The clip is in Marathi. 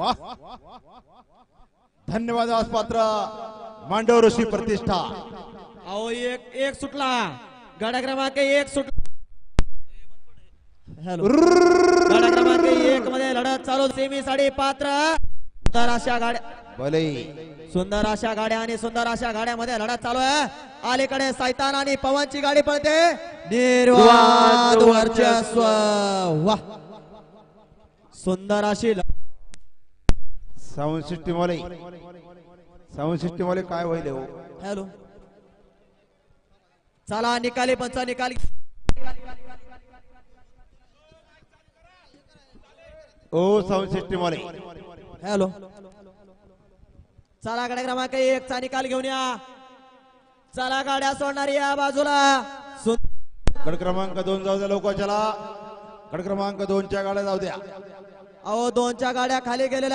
वा धन्यवाद पात्र मांडव ऋषी प्रतिष्ठा. अहो एक एक सुटला. गाडा क्रमांक एक सुट हॅलो गाडा क्रमांक एक मध्ये लढत चालू. सेमी साडी पात्र. सुंदर अशा गाड्या भले. सुंदर अशा गाड्या आणि सुंदर अशा गाड्यामध्ये लढत चालू आहे. अलीकडे सैतान आणि पवनची गाडी पळते. निर्वाद वर्चस्व. वा सुंदर अशी साऊंड सिस्टीम वाले. साऊंड सिस्टीम वाले काय होईल हो? हॅलो. चला निकाली पंच निकाल. ओ साऊंड सिस्टीम वाले. हॅलो. चला गाड्या क्रमांक एक चा निकाल घेऊन या. चला गाड्या सोडणारी या बाजूला. गड क्रमांक दोन जाऊ द्या लवकर चला. गड क्रमांक दोनच्या गाड्या जाऊ द्या. अहो दोनच्या गाड्या खाली गेलेल्या